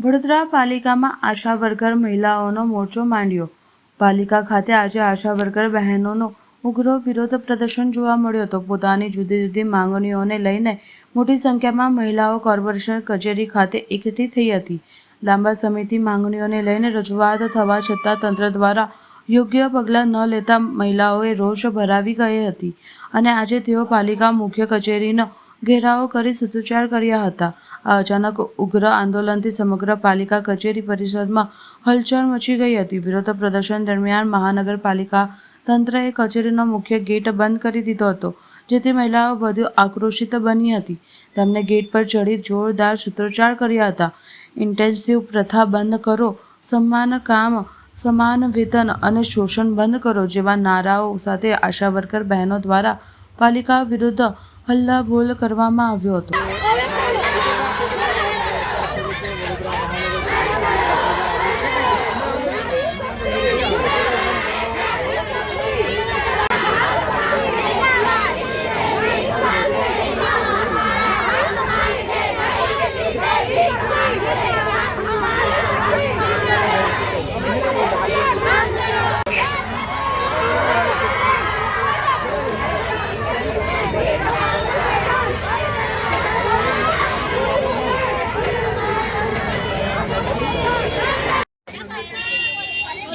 વડોદરા પાલિકામાં આશા વર્કર મહિલાઓનો મોરચો માંડ્યો. પાલિકા ખાતે આજે આશા વર્કર બહેનોનો ઉગ્ર વિરોધ પ્રદર્શન જોવા મળ્યો હતો. પોતાની જુદી જુદી માંગણીઓને લઈને મોટી સંખ્યામાં મહિલાઓ કોર્પોરેશન કચેરી ખાતે એકઠી થઈ હતી. લાંબા સમયથી માંગણીઓને લઈને રજૂઆત થવા છતાં તંત્ર દ્વારા યોગ્ય પગલાં ન લેતા મહિલાઓએ રોષ ભરાવી ગઈ હતી અને આજે તેઓ પાલિકા મુખ્ય કચેરીનો ઘેરાવો કરી સૂત્રોચ્ચાર કર્યા હતા. આ અચાનક ઉગ્ર આંદોલનથી સમગ્ર પાલિકા કચેરી પરિસરમાં હલચલ મચી ગઈ હતી. વિરોધ પ્રદર્શન દરમિયાન મહાનગરપાલિકા તંત્રએ કચેરીનો મુખ્ય ગેટ બંધ કરી દીધો હતો, જેથી મહિલાઓ વધુ આક્રોશિત બની હતી. તેમણે ગેટ પર ચડી જોરદાર સૂત્રોચ્ચાર કર્યા હતા. ઇન્ટેન્સિવ પ્રથા બંધ કરો, સમાન કામ, સમાન વેતન અને શોષણ બંધ કરો જેવા નારાઓ સાથે આશા વર્કર બહેનો દ્વારા પાલિકા વિરુદ્ધ હલ્લાબોલ કરવામાં આવ્યો હતો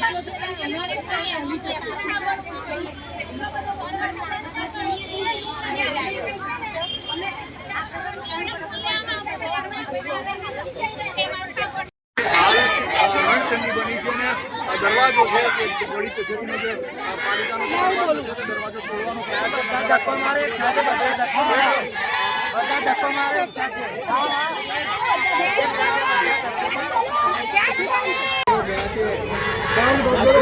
ઘણસંગી બની છે અને આ દરવાજો છે કે છે તે પ્રયાસ મારે ધક્કો મારે ધક્કો મારે કામ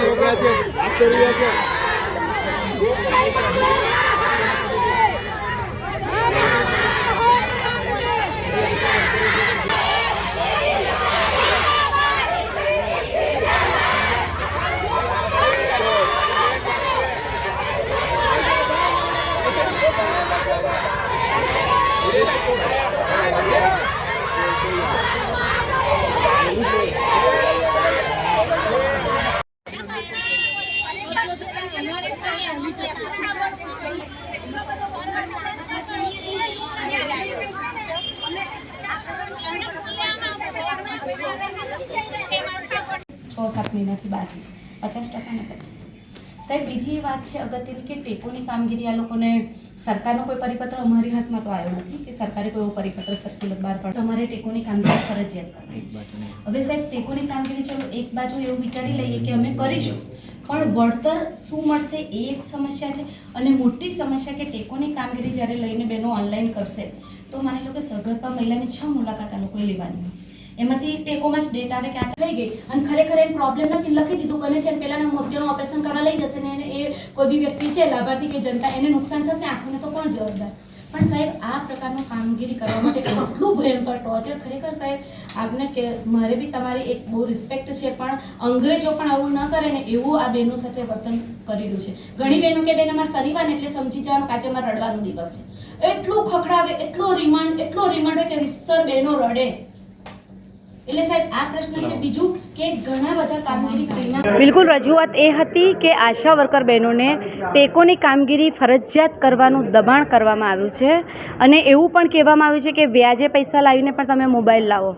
સાત મહિનાથી બાકી છે. પચાસ ટકા ને પચીસ. સાહેબ બીજી એ વાત છે અગત્યની કે ટેકોની કામગીરી આ લોકોને સરકારનો કોઈ પરિપત્ર અમારી હાથમાં તો આવ્યો નથી કે સરકારે કોઈ એવો પરિપત્ર સર્ક્યુલર બહાર પાડ્યો. તમારે ટેકોની કામગીરી ફરજિયાત કરવાની છે. હવે સાહેબ ટેકોની કામગીરી ચલો એક બાજુ એવું વિચારી લઈએ કે અમે કરીશું. પણ વળતર શું મળશે એ એક સમસ્યા છે. અને મોટી સમસ્યા કે ટેકોની કામગીરી જ્યારે લઈને બહેનો ઓનલાઈન કરશે તો માની લો કે સગર્ભા મહિલાની છ મુલાકાત આ લોકોએ લેવાની એમાંથી ટેકોમાં જ ડેટ આવે કે આ થઈ ગઈ? અને ખરેખર એને પ્રોબ્લેમ નથી, લખી દીધું. બને છે પેલાના મોતિયાનું ઓપરેશન કરવા લઈ જશે ને એ કોઈ બી વ્યક્તિ છે, લાભાર્થી કે જનતા, એને નુકસાન થશે, આંખોને તો કોણ જવાબદાર? પણ સાહેબ, આ પ્રકારનું કામગીરી કરવા માટે કેટલું ભયંકર ટોર્ચર ખરેખર સાહેબ, આપને કે મારે બી તમારી એક બહુ રિસ્પેક્ટ છે, પણ અંગ્રેજો પણ આવું ન કરે ને એવું આ બહેનો સાથે વર્તન કરેલું છે. ઘણી બહેનો કે બેન, અમારે શનિવાર એટલે સમજી જવાનું કાચે અમારે રડવાનો દિવસ છે. એટલું ખખડાવે, એટલો રિમાન્ડ એટલો રિમાન્ડ હોય કે વિસ્તર બહેનો રડે. એટલે સાહેબ બિલકુલ, રજૂઆત એ હતી કે આશા વર્કર બહેનોને ટેકોની કામગીરી ફરજિયાત કરવાનું દબાણ કરવામાં આવ્યું છે. અને એવું પણ કહેવામાં આવ્યું છે કે વ્યાજે પૈસા લાવીને પણ તમે મોબાઈલ લાવો.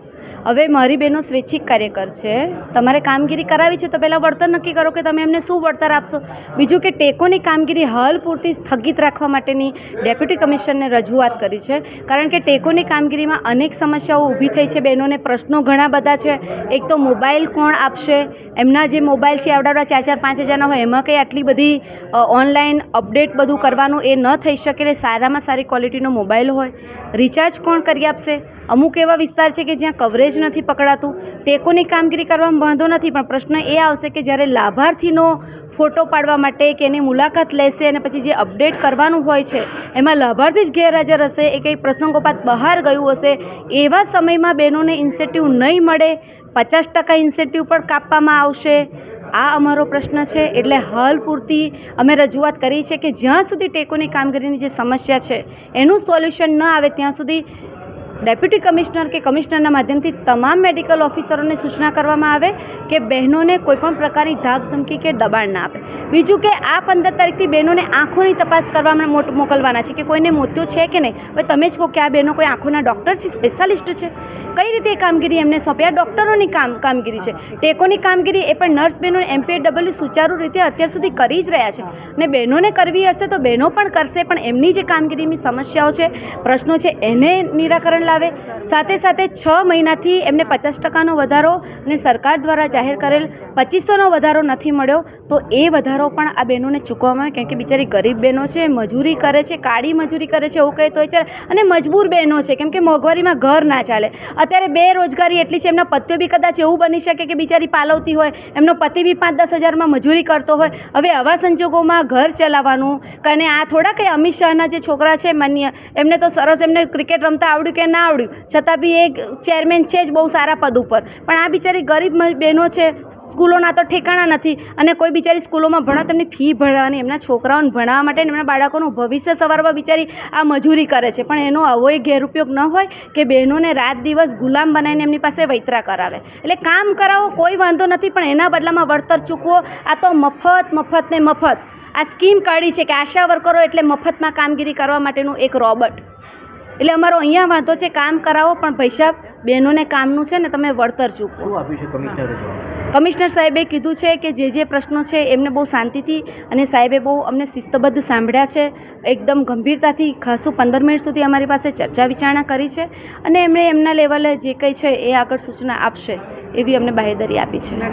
હવે મારી બહેનો સ્વૈચ્છિક કાર્યકર છે. તમારે કામગીરી કરાવી છે તો પહેલાં વળતર નક્કી કરો કે તમે એમને શું વળતર આપશો. બીજું કે ટેકોની કામગીરી હાલ પૂરતી સ્થગિત રાખવા માટેની ડેપ્યુટી કમિશનરને રજૂઆત કરી છે. કારણ કે ટેકોની કામગીરીમાં અનેક સમસ્યાઓ ઊભી થઈ છે. બહેનોને પ્રશ્નો ઘણા બધા છે. એક તો મોબાઈલ કોણ આપશે? એમના જે મોબાઈલ છે, આવડાવડા ચાર ચાર પાંચ હજારના હોય, એમાં કંઈ આટલી બધી ઓનલાઈન અપડેટ બધું કરવાનું એ ન થઈ શકે સારામાં સારી ક્વોલિટીનો મોબાઈલ હોય. રિચાર્જ કોણ કરી આપશે? અમુક એવા વિસ્તાર છે કે જ્યાં કવરેજ નથી પકડાતું, ટેકોની કામગીરી કરવામાં વાંધો નથી, પણ પ્રશ્ન એ આવશે કે જ્યારે લાભાર્થીનો ફોટો પાડવા માટે કે એની મુલાકાત લેશે અને પછી જે અપડેટ કરવાનું હોય છે, એમાં લાભાર્થી જ ગેરહાજર હશે, એ કંઈ પ્રસંગોપાત બહાર ગયું હશે, એવા સમયમાં બહેનોને ઇન્સેન્ટિવ નહીં મળે, પચાસ ટકા ઇન્સેન્ટિવ પણ કાપવામાં આવશે? આ અમારો પ્રશ્ન છે. એટલે હાલ પૂરતી અમે રજૂઆત કરી છે કે જ્યાં સુધી ટેકોની કામગીરીની જે સમસ્યા છે, એનું સોલ્યુશન ન આવે ત્યાં સુધી ડેપ્યુટી કમિશનર કે કમિશનરના માધ્યમથી તમામ મેડિકલ ઓફિસરોને સૂચના કરવામાં આવે કે બહેનોને કોઈપણ પ્રકારની ધાક ધમકી કે દબાણ ના આપે. બીજું કે આ પંદર તારીખથી બહેનોને આંખોની તપાસ કરવામાં મોકલવાના છે કે કોઈને મોતિયો છે કે નહીં? હવે તમે જ કહો કે આ બહેનો કોઈ આંખોના ડૉક્ટર છે, સ્પેશિયાલિસ્ટ છે. કઈ રીતે એ કામગીરી એમને સોંપી? ડૉક્ટરોની કામ કામગીરી છે. ટેકોની કામગીરી એ પણ નર્સ બહેનો એમપીએડબલ્યુ સુચારુ રીતે અત્યાર સુધી કરી જ રહ્યા છે. અને બહેનોને કરવી હશે તો બહેનો પણ કરશે, પણ એમની જે કામગીરીની સમસ્યાઓ છે, પ્રશ્નો છે, એને નિરાકરણ લાવે. સાથે સાથે છ મહિનાથી એમને પચાસ ટકાનો વધારો અને સરકાર દ્વારા જાહેર કરેલ પચીસોનો વધારો નથી મળ્યો, તો એ વધારો પણ આ બહેનોને ચૂકવવામાં આવે કેમ કે બિચારી ગરીબ બહેનો છે, મજૂરી કરે છે, કાળી મજૂરી કરે છે, એવું કહે તોય ચાલે. અને મજબૂર બહેનો છે, કેમ કે મોંઘવારીમાં ઘર ના ચાલે. અત્યારે બેરોજગારી એટલી છે, એમના પતિઓ બી કદાચ એવું બની શકે કે બિચારી પાલવતી હોય, એમનો પતિ બી પાંચ દસ હજારમાં મજૂરી કરતો હોય. હવે આવા સંજોગોમાં ઘર ચલાવવાનું, કને આ થોડા કંઈ અમિત શાહના જે છોકરા છે, માન્ય, એમને તો સરસ એમને ક્રિકેટ રમતા આવડ્યું કે ના આવડ્યું? છતાં બી એક ચેરમેન છે જ બહુ સારા પદ ઉપર. પણ આ બિચારી ગરીબ બહેનો છે સ્કૂલોના તો ઠેકાણા નથી અને કોઈ બિચારી સ્કૂલોમાં ભણા તેમની ફી ભરવાની, એમના છોકરાઓને ભણાવવા માટે એમના બાળકોનું ભવિષ્ય સવારવા બિચારી આ મજૂરી કરે છે. પણ એનો આવો એ ગેરઉપયોગ ન હોય કે બહેનોને રાત દિવસ ગુલામ બનાવીને એમની પાસે વૈતરા કરાવે. એટલે કામ કરાવો, કોઈ વાંધો નથી, પણ એના બદલામાં વળતર ચૂકવો. આ તો મફત મફત ને મફત. આ સ્કીમ કાઢી છે કે આશા વર્કરો એટલે મફતમાં કામગીરી કરવા માટેનું એક રોબોટ. એટલે અમારો અહીંયા વાંધો છે, કામ કરાવો, પણ પૈસા બહેનોને કામનું છે ને તમે વળતર ચૂકવો. કમિશનરે સાહેબે કીધું છે કે જે જે પ્રશ્નો છે એમને બહુ શાંતિથી અને સાહેબે બહુ અમને શિસ્તબદ્ધ સાંભળ્યા છે. એકદમ ગંભીરતાથી ખાસું પંદર મિનિટ સુધી અમારી પાસે ચર્ચા વિચારણા કરી છે અને એમણે એમના લેવલે જે કંઈ છે એ આગળ સૂચના આપશે એવી અમને બાહેદરી આપી છે.